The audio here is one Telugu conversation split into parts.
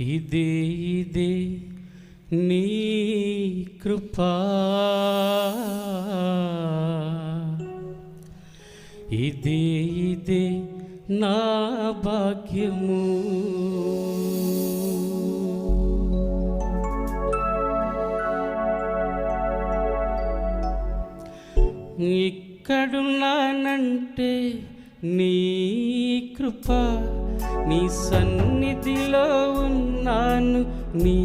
ఇదే ఇదే నీ కృపా. ఇదే ఇదే నా భాగ్యము. ఇక్కడున్నానంటే నీ కృపా. నీ సన్నిధిలో ఉన్నాను నీ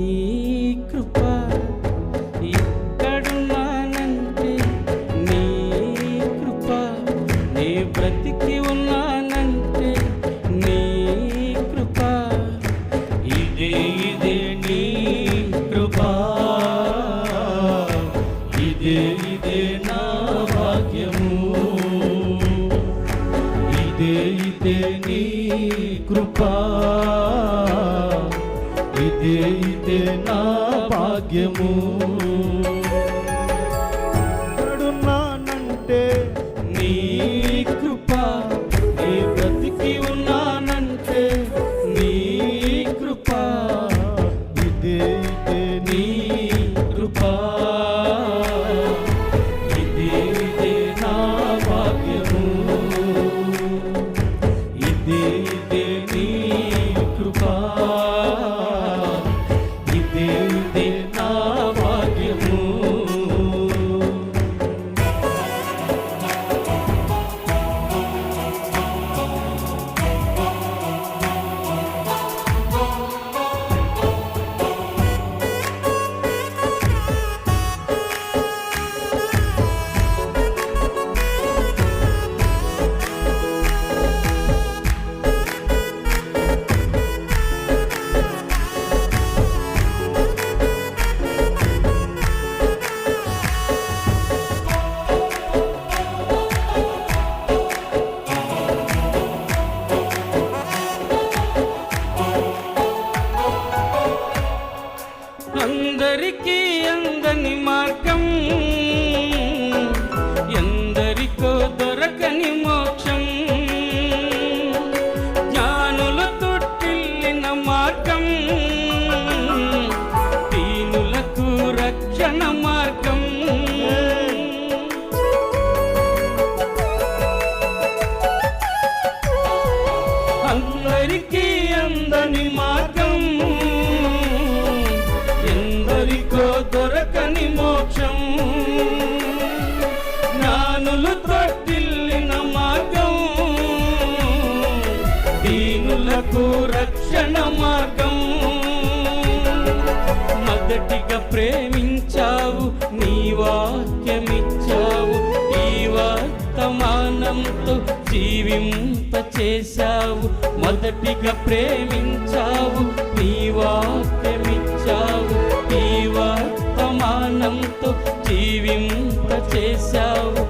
ఇదే నీ కృపా. ఇదే ఇదే నా భాగ్యము. நறுக்கி రక్షణ మార్గం. మొదటిగా ప్రేమించావు నీ వాక్యమిచ్చావు ఈ వర్తమానంతో జీవింప చేశావు. మొదటిగా ప్రేమించావు నీ వాక్యమిచ్చావు ఈ వర్తమానంతో జీవింప చేశావు.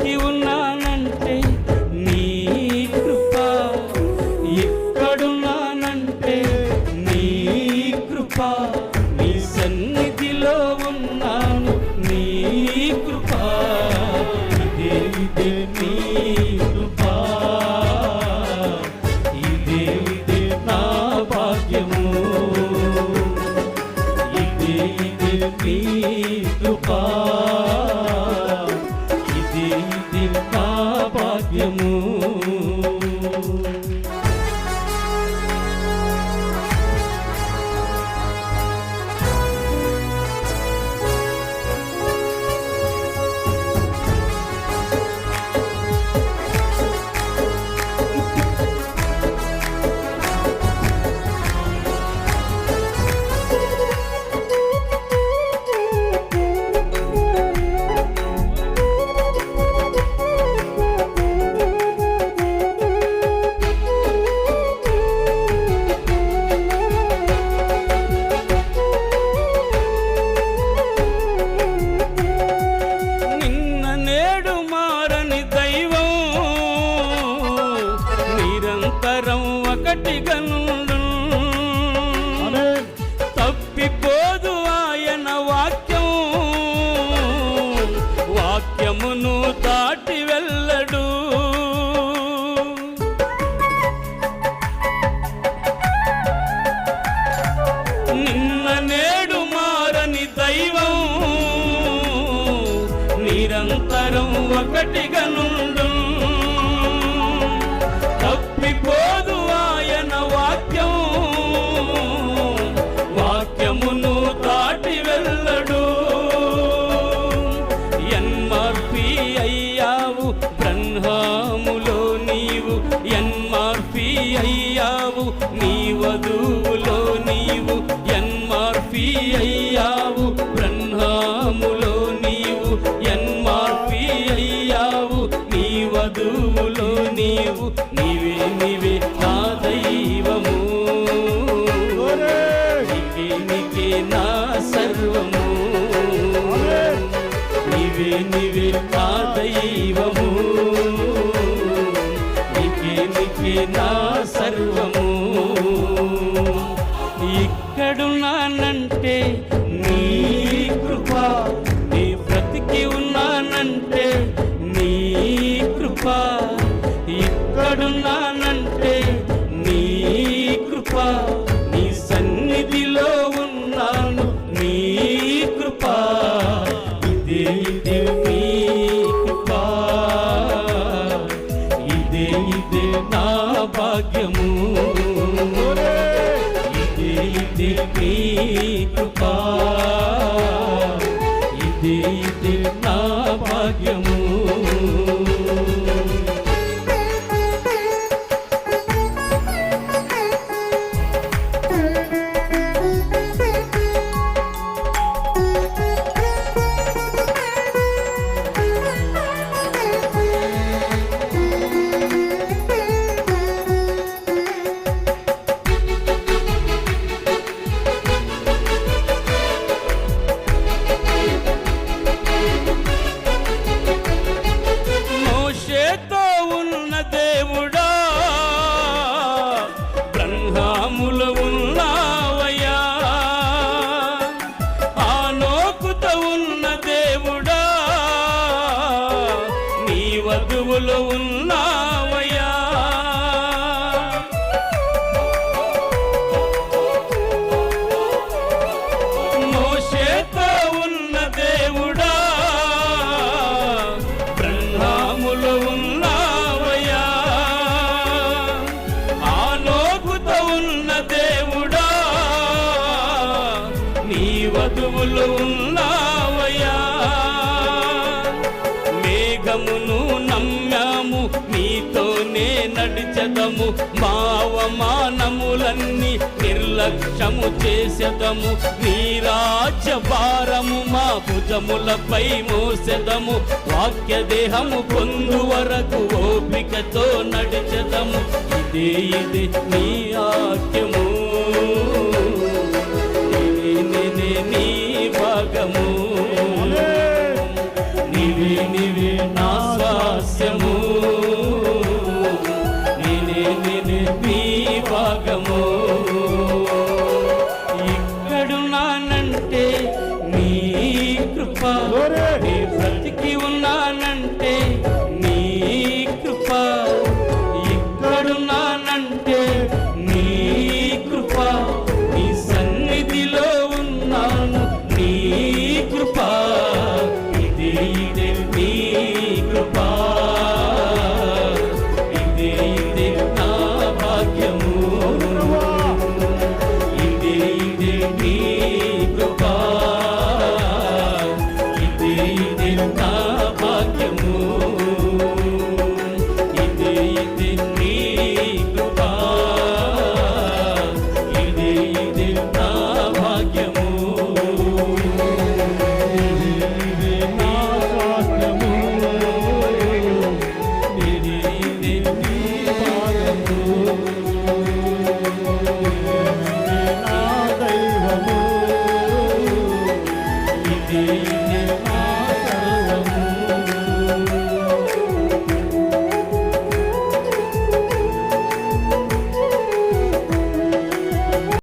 బ్రతికి ఉన్నానంటే గట్టిగనుండు తప్పిపోదు ఆయన వాక్యం వాక్యమును దాటి వెళ్ళడు. నిన్న నేడు మారని దైవం నిరంతరం ఒకటిగను ఆయనకి నా సర్వము. ఇక్కడున్నానంటే నీ కృప స్థితి నా భాగ్యము. మార్గమును నమ్మాము. నీతోనే నడిచదము. మావమానములన్నీ నిర్లక్ష్యము చేసెదము. నీ భారము మా భుజములపై మోసెదము. వాక్య దేహము పొందు వరకు ఓపికతో నడిచెదము. ఇదే ఇది నీ ఆక్యము